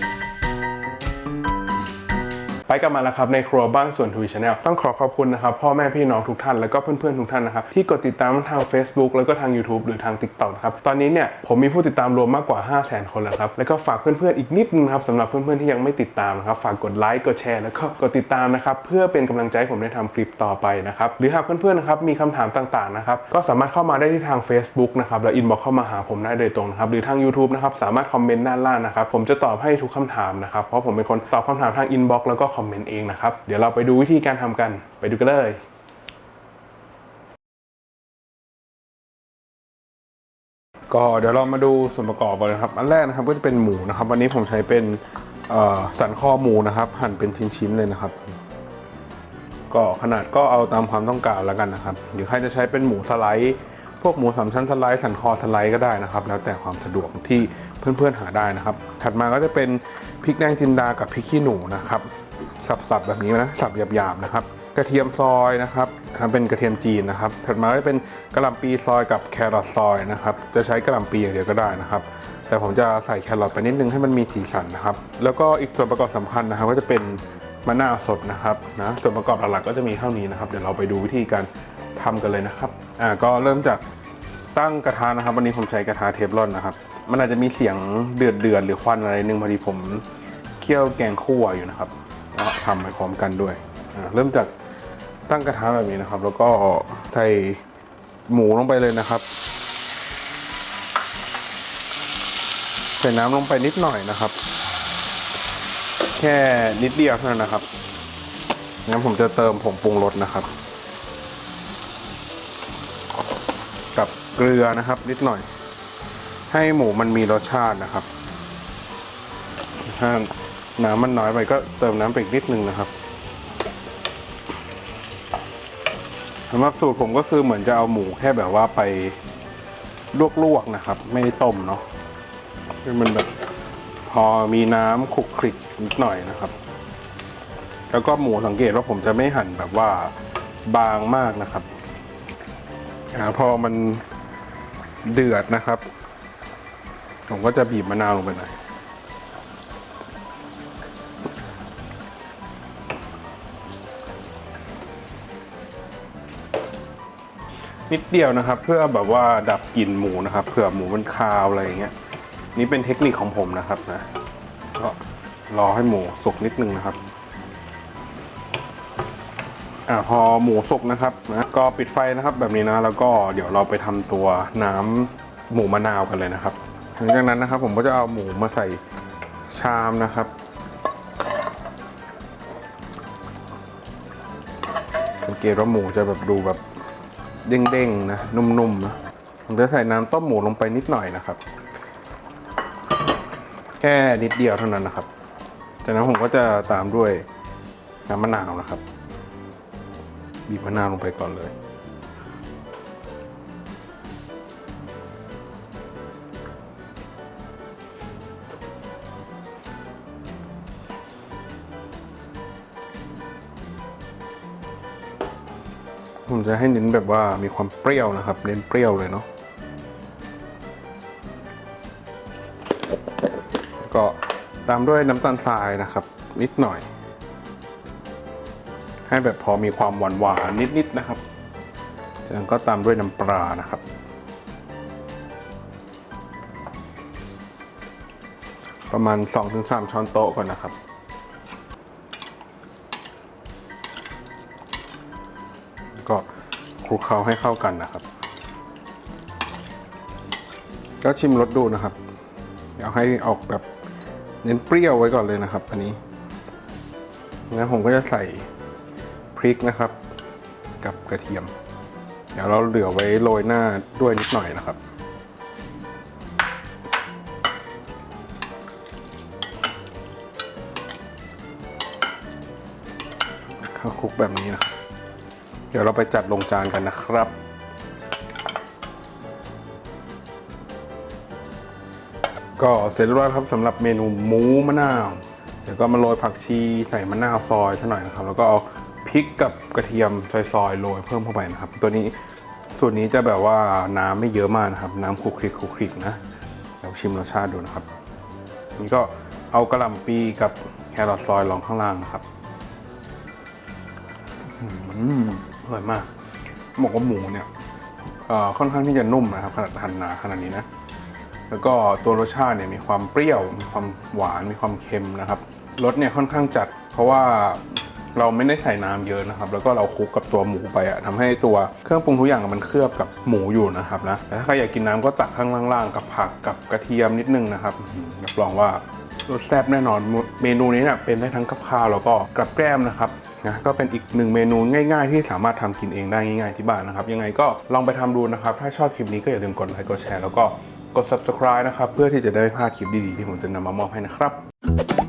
thank you ไปกันมาแล้วครับในครัวบ้านส่วนทวีชาแนลต้องขอขอบคุณนะครับพ่อแม่พี่น้องทุกท่านแล้วก็เพื่อนๆทุกท่านนะครับที่กดติดตามทาง Facebook แล้วก็ทาง YouTube หรือทาง TikTok นะครับตอนนี้เนี่ยผมมีผู้ติดตามรวมมากกว่า 5 0 0 0 0 0 คนแล้วครับแล้วก็ฝากเพื่อนๆอีกนิดนึงครับสำหรับเพื่อนๆที่ยังไม่ติดตามครับฝากกดไลค์กดแชร์แล้วก็กดติดตามนะครับเพื่อเป็นกำลังใจให้ผมได้ทำคลิปต่อไปนะครับหรือหากเพื่อนๆนะครับมีคำถามต่างๆนะครับก็สามารถเข้ามาได้ที่ทาง Facebook นะครับแล้วอินบ็อกเข้ามาหาผมได้โดยตรงนะครับหรือทาง YouTube นะครับสามารถคอมเมนต์ด้านล่างนะครับผมจะตอบให้ทุกคำถามนะครับเพราะผมเป็นคนตอบคำถามทางอินบ็อกแล้วก็คอมเมนต์เองนะครับ เดี๋ยวเราไปดูวิธีการทำกัน ไปดูกันเลยก็เดี๋ยวเรามาดูส่วนประกอบกันนะครับ อันแรกนะครับก็จะเป็นหมูนะครับ วันนี้ผมใช้เป็นสันคอหมูนะครับ หั่นเป็นชิ้นๆเลยนะครับ ก็ขนาดก็เอาตามความต้องการแล้วกันนะครับหรือใครจะใช้เป็นหมูสไลด์พวกหมูสามชั้นสไลด์สันคอสไลด์ก็ได้นะครับ แล้วแต่ความสะดวกที่เพื่อนๆหาได้นะครับ ถัดมาก็จะเป็นพริกแดงจินดากับพริกขี้หนูนะครับ สับๆแบบนี้นะสับหยาบๆนะครับกระเทียมซอยนะครับเป็นกระเทียมจีนนะครับถัดมาก็จะเป็นกระหล่ำปีซอยกับแครอทซอยนะครับจะใช้กระหล่ำปีอย่างเดียวก็ได้นะครับ แต่ผมจะใส่แครอทไปนิดนึงให้มันมีสีสันนะครับ แล้วก็อีกส่วนประกอบสำคัญนะครับ ก็จะเป็นมะนาวสดนะครับนะส่วนประกอบหลักๆก็จะมีเท่านี้นะครับ เดี๋ยวเราไปดูวิธีการทำกันเลยนะครับอ่าก็เริ่มจากตั้งกระทะนะครับ วันนี้ผมใช้กระทะเทฟลอนนะครับ มันอาจจะมีเสียงเดือดเดือดๆหรือควันอะไรนึงพอดีผมเคี่ยวแกงคั่วอยู่นะครับ ทำไปพร้อมกันด้วยเริ่มจากตั้งกระทะแบบนี้นะครับ แล้วก็ใส่หมูลงไปเลยนะครับ ใส่น้ำลงไปนิดหน่อยนะครับ แค่นิดเดียวเท่านั้นนะครับงั้นผมจะเติมผงปรุงรสนะครับ กับเกลือนะครับ นิดหน่อย ให้หมูมันมีรสชาตินะครับถ้า น้ำมันน้อยไปก็เติมน้ำไปอีกนิดนึงนะครับสำหรับสูตรผมก็คือเหมือนจะเอาหมูแค่แบบว่าไปลวกๆนะครับ ไม่ได้ต้มเนาะให้มันแบบพอมีน้ำคลุกคลิกนิดหน่อยนะครับ แล้วก็หมูสังเกตว่าผมจะไม่หั่นแบบว่าบางมากนะครับอ่าพอมันเดือดนะครับ ผมก็จะบีบมะนาวลงไปหน่อย นิดเดียวนะครับ เพื่อแบบว่าดับกลิ่นหมูนะครับเผื่อหมูมันคาวอะไรอย่างเงี้ยนี่เป็นเทคนิคของผมนะครับนะก็รอให้หมูสุกนิดนึงนะครับอ่าพอหมูสุกนะครับนะก็ปิดไฟนะครับแบบนี้นะ แล้วก็เดี๋ยวเราไปทำตัวน้ำหมูมะนาวกันเลยนะครับหลังจากนั้นนะครับ ผมก็จะเอาหมูมาใส่ชามนะครับสังเกตว่าหมูจะแบบดูแบบ เด้งๆนะนุ่มๆนะผมจะใส่น้ำต้มหมูลงไปนิดหน่อยนะครับ แค่นิดเดียวเท่านั้นนะครับ จากนั้นผมก็จะตามด้วยน้ำมะนาวนะครับ บีบมะนาวลงไปก่อนเลย ผมจะให้เน้นแบบว่ามีความเปรี้ยวนะครับ เน้นเปรี้ยวเลยเนาะก็ตามด้วยน้ำตาลทรายนะครับ นิดหน่อย ให้แบบพอมีความหวานหวานนิดๆนะครับจากนั้นก็ตามด้วยน้ำปลานะครับ ประมาณ 2-3 ช้อนโต๊ะก่อนนะครับ ก็คลุกเคล้าให้เข้ากันนะครับ ก็ชิมรสดูนะครับเดี๋ยวให้ออกแบบเน้นเปรี้ยวไว้ก่อนเลยนะครับ อันนี้งั้นผมก็จะใส่พริกนะครับ กับกระเทียม เดี๋ยวเราเหลือไว้โรยหน้าด้วยนิดหน่อยนะครับข้าคลุกแบบนี้นะครับ ดี๋ยวเราไปจัดลงจานกันนะครับ ก็เสร็จเรียบร้อยครับสำหรับเมนูหมูมะนาว เดี๋ยวก็มาโรยผักชีใส่มะนาวซอยซะหน่อยนะครับ แล้วก็เอาพริกกับกระเทียมซอยๆโรยเพิ่มเข้าไปนะครับ ตัวนี้สูตรนี้จะแบบว่าน้ำไม่เยอะมากนะครับ น้ำคลุกคลิกคลุกคลิกนะเดี๋ยวชิมรสชาติดูนะครับ นี่ก็เอากระหล่ำปีกับแครอทซอยลองข้างล่างนะครับ อร่อยมากบอกว่าหมูเนี่ยค่อนข้างที่จะนุ่มนะครับขนาดหั่นหนาขนาดนี้นะ แล้วก็ตัวรสชาติเนี่ยมีความเปรี้ยว มีความหวาน มีความเค็มนะครับ รสเนี่ยค่อนข้างจัด เพราะว่าเราไม่ได้ใส่น้ำเยอะนะครับ แล้วก็เราคลุกกับตัวหมูไปอะทำให้ตัวเครื่องปรุงทุกอย่างมันเคลือบกับหมูอยู่นะครับนะ แต่ถ้าใครอยากกินน้ำก็ตักข้างล่างๆกับผักกับกระเทียมนิดนึงนะครับรับรองว่ารสแซ่บแน่นอน เมนูนี้เนี่ยเป็นได้ทั้งกับข้าวแล้วก็กับแกล้มนะครับ นะก็เป็นอีกหนึ่งเมนูง่ายๆ ที่สามารถทำกินเองได้ง่ายๆที่บ้านนะครับ ยังไงก็ลองไปทำดูนะครับ ถ้าชอบคลิปนี้ก็อย่าลืมกดไลค์กดแชร์แล้วก็กด subscribe นะครับ เพื่อที่จะได้พลาดคลิปดีๆ ที่ผมจะนำมามอบให้นะครับ